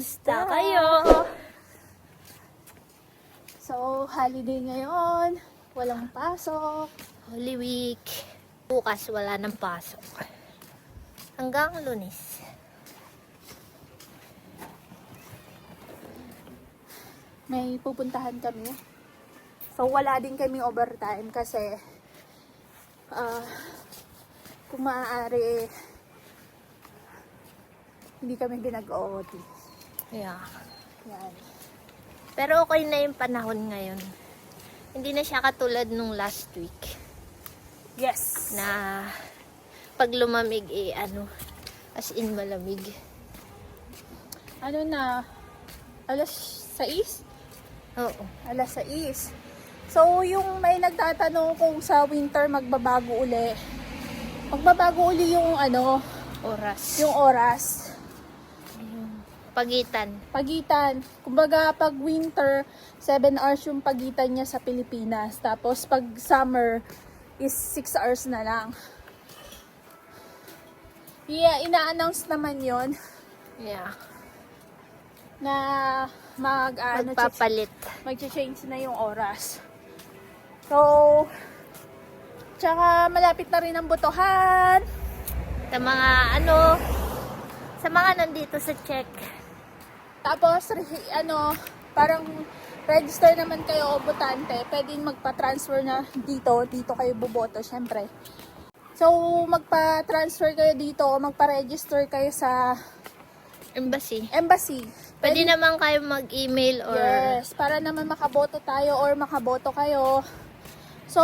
Kamusta kayo? So, holiday ngayon. Walang pasok. Holy Week. Bukas wala nang pasok. Hanggang lunes. May pupuntahan kami. So, wala din kami overtime kasi ah kung maaari hindi kami pinag-OT. Yeah. Yan. Pero okay na yung panahon ngayon. Hindi na siya katulad nung last week Yes. na pag lumamig eh ano, as in malamig. Ano na, alas 6? Oo. Alas 6. So, yung may nagtatanong kung sa winter magbabago uli. Magbabago uli yung ano, Oras. yung oras. Pagitan. Pagitan. Kumbaga, pag winter, 7 hours yung pagitan niya sa Pilipinas. Tapos, pag summer, is 6 hours na lang. Yeah, ina-announce naman yon Yeah. na mag, ano, Magpapalit. mag-change na yung oras. So, tsaka malapit na rin ang botohan. Sa mga ano, sa mga nandito sa check. Tapos, ano, parang register naman kayo o botante. Pwede magpa-transfer na dito. Dito kayo boboto, syempre. So, magpa-transfer kayo dito o magpa-register kayo sa Embassy. embassy. Pwede naman kayo mag-email or Yes, para naman makaboto tayo or makaboto kayo. So,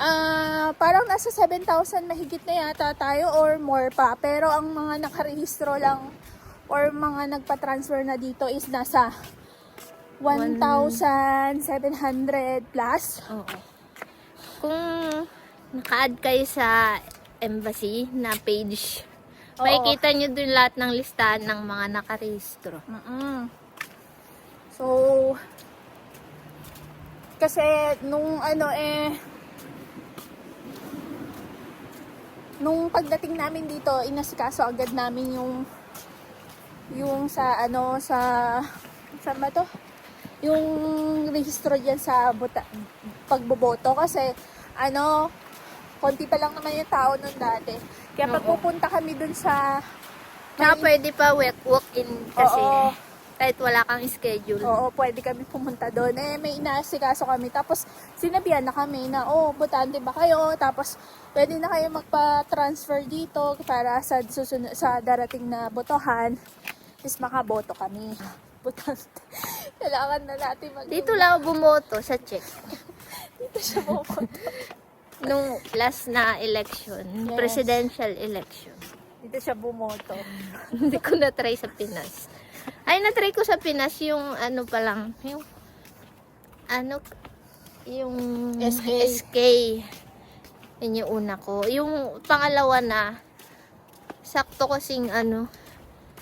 ah parang nasa 7,000 mahigit na yata tayo or more pa. Pero ang mga nakarehistro lang or mga nagpa-transfer na dito is nasa 1,700 plus. Oo. Kung naka-add kayo sa embassy na page, Oo. makikita nyo dun lahat ng listahan ng mga nakarehistro. Mm-mm. So, kasi nung ano eh, nung pagdating namin dito, inasikaso agad namin yung yung sa ano sa saan ba to? Yung rehistro diyan sa buta, pagboboto kasi ano konti pa lang naman yung tao nun dati. Kaya pag pupunta kami dun sa Tsaka pwede pa walk- walk-in kasi Oo. kahit wala kang schedule. Oo, pwede kami pumunta doon. Eh, may inaasikaso kami. Tapos, sinabihan na kami na, oh, butante ba kayo? Tapos, pwede na kayo magpa-transfer dito para sa, susunod, sa darating na botohan. Is makaboto kami. Butante. Kailangan na natin mag- Dito lang ako bumoto sa check. Dito siya pupunta. Nung last na election, Yes. presidential election. Dito siya bumoto. Hindi ko na-try sa Pinas. Ay, na-try ko sa Pinas yung ano pa lang, yung ano, yung SK. SK. Yun yung una ko. Yung pangalawa na, sakto kasing ano,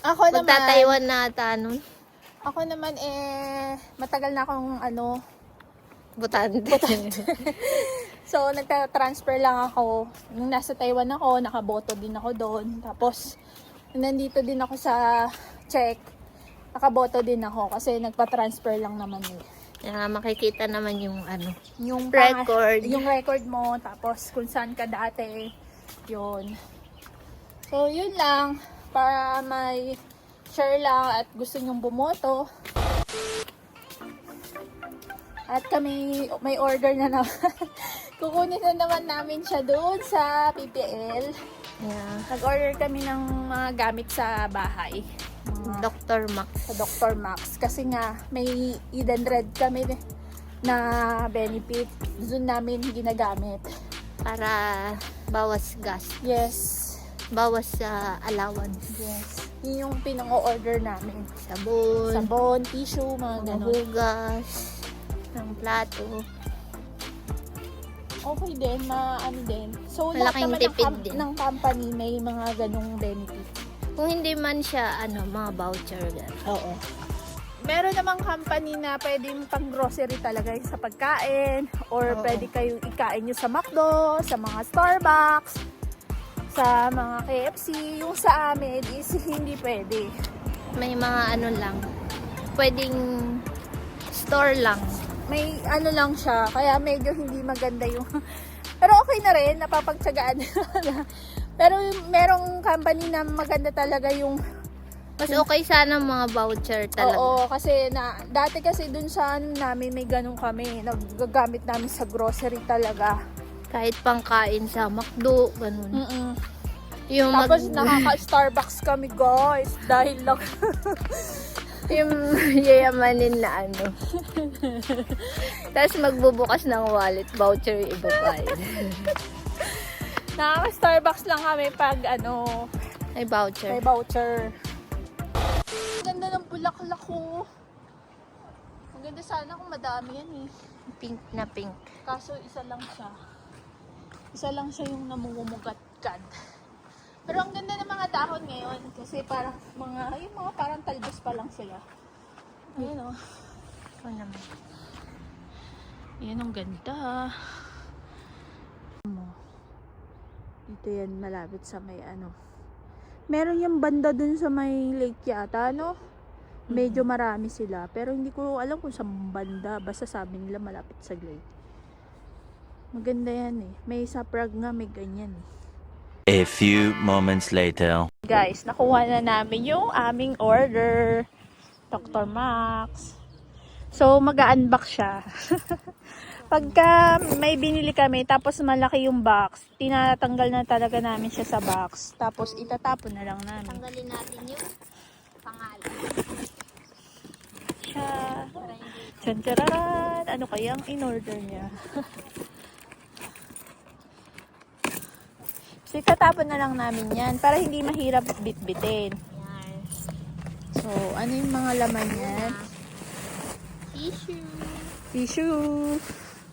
Ako naman, magtataiwan na ata nun. ako naman eh, matagal na akong ano, Butante. So, nagta-transfer lang ako. Nung nasa Taiwan ako, nakaboto din ako doon. Tapos, nung nandito din ako sa Czech, nakaboto din ako kasi nagpa-transfer lang naman eh. Kaya makikita naman yung ano, Yung pang- Record. yung record mo, tapos kung saan ka dati, yun. So, yun lang. Para may share lang at gusto nyong bumoto. At kami, may order na naman. Kukunin na naman namin siya doon sa PPL. yeah, Nag-order kami ng mga gamit sa bahay. Mga Dr. Max. sa Dr. Max. Kasi nga, may Eden Red kami na benefit. Doon namin ginagamit. Para bawas gas. Yes. Bawas sa allowance. Yes. Yun yung pinang-order namin. Sabon. Sabon, tissue, mga mga ganun. hugas ng plato. Okay din, ma ano din. So, lahat Malaking naman ng, din. ng company may mga ganung benefit. Kung hindi man siya, ano, mga voucher. gano'n. Oo. Meron namang company na pwedeng pang grocery talaga yung sa pagkain or Oo. pwede kayong ikain nyo sa McDo, sa mga Starbucks. Sa mga KFC. Yung sa amin is hindi pwede. May mga ano lang. Pwedeng store lang. May ano lang siya, kaya medyo hindi maganda yung... Pero okay na rin, napapagtsagaan na. Pero merong company na maganda talaga yung... Mas okay sana mga voucher talaga. Oo, kasi na, dati kasi dun sa ano namin, may ganun kami. Nagagamit namin sa grocery talaga. Kahit pangkain sa McDo, ganun. Mm-mm. Yung mag- Tapos nakaka-Starbucks kami guys, dahil lang... yung yayamanin na ano. Tapos magbubukas ng wallet, voucher yung ibabayad. Nakaka-Starbucks lang kami pag ano, Ay, voucher. may voucher. Ang ganda ng bulaklak ko. Ang ganda sana kung madami yan eh. Pink na pink. Kaso isa lang siya. Isa lang siya yung namumumugat-gad. Pero ang ganda ng mga dahon ngayon kasi parang mga, yung mga parang talbos pa lang sila. Ayun o. Ito naman. Yan ang ganda. Mo. Dito yan malapit sa may ano. Meron yung banda dun sa may lake yata, no? Medyo marami sila. Pero hindi ko alam kung sa banda. Basta sabi nila malapit sa lake. Maganda yan eh. May sa Prague nga may ganyan eh. A few moments later. Guys, nakuha na namin yung aming order. Dr. Max. So, mag-unbox siya. Pagka may binili kami, tapos malaki yung box, tinatanggal na talaga namin siya sa box. Tapos, itatapon na lang namin. Tanggalin natin yung pangalan. Siya. Tantararan! Ano kayang in-order niya? so, itatapon na lang namin yan para hindi mahirap bitbitin. So, ano yung mga laman yan? Tissue. Tissue.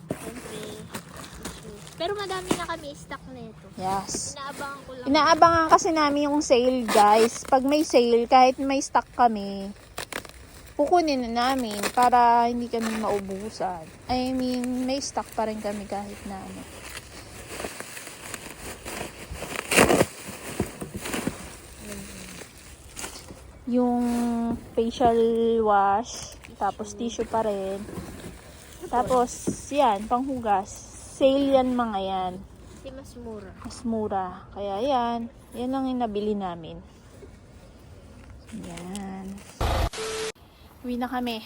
Siyempre, tissue. Pero madami na kami stock nito. Yes. Inaabangan ko lang. Inaabangan kasi namin yung sale, guys. Pag may sale, kahit may stock kami, kukunin na namin para hindi kami maubusan. I mean, may stock pa rin kami kahit na ano. Yung facial wash, tapos tissue pa rin. Tapos, yan, panghugas. Sale yan mga yan Kasi mas mura. mas mura. Kaya yan, yan lang yung nabili namin. Yan. Uwi na kami.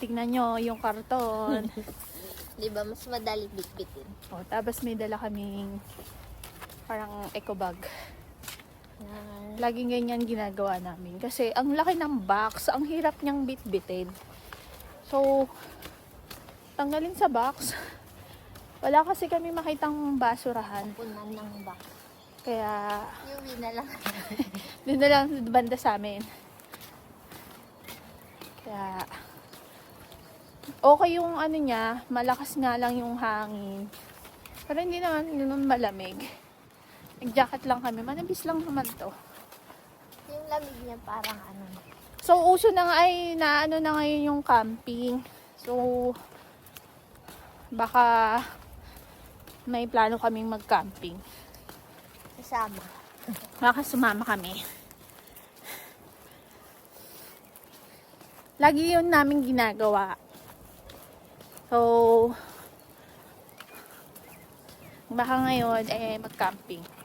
Tignan nyo yung karton. Di ba mas madali bitbitin? o, tapos may dala kaming parang eco bag. Yan. Laging ganyan ginagawa namin. Kasi ang laki ng box, ang hirap niyang bitbitin. So, tanggalin sa box. Wala kasi kami makitang basurahan. Punan ng box. Kaya, Iuwi na lang. Doon na lang banda sa amin. Kaya, okay yung ano niya, malakas nga lang yung hangin. Pero hindi naman nun malamig. Nag-jacket lang kami, manabis lang naman to. yung lamig niya parang ano. So, uso na nga ay, na ano na ngayon yung camping. So, baka may plano kaming mag-camping. Kasama. Baka sumama kami. Lagi yun namin ginagawa. So, baka ngayon, eh, mag-camping.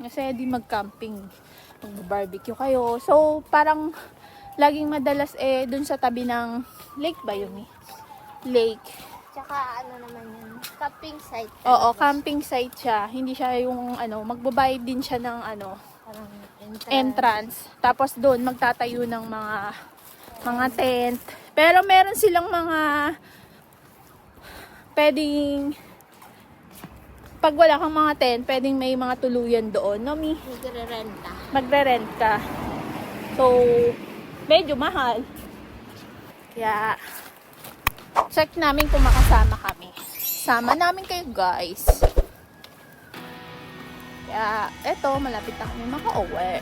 Kasi di mag-camping. Mag-barbecue kayo. So, parang, laging madalas, eh, dun sa tabi ng lake ba yun eh? Lake. Tsaka ano naman yun. Camping site. Oo, camping site siya. Hindi siya yung, ano, magbabayad din siya ng, ano, Parang entrance. entrance. Tapos doon magtatayo ng mga mga tent. Pero meron silang mga pwedeng pag wala kang mga tent, pwedeng may mga tuluyan doon, no, Mi? Nagre-renta. Magre-rent ka. So, medyo mahal. Kaya, check namin kung makasama kami. Sama namin kayo, guys. Kaya, eto, malapit na kami makauwi.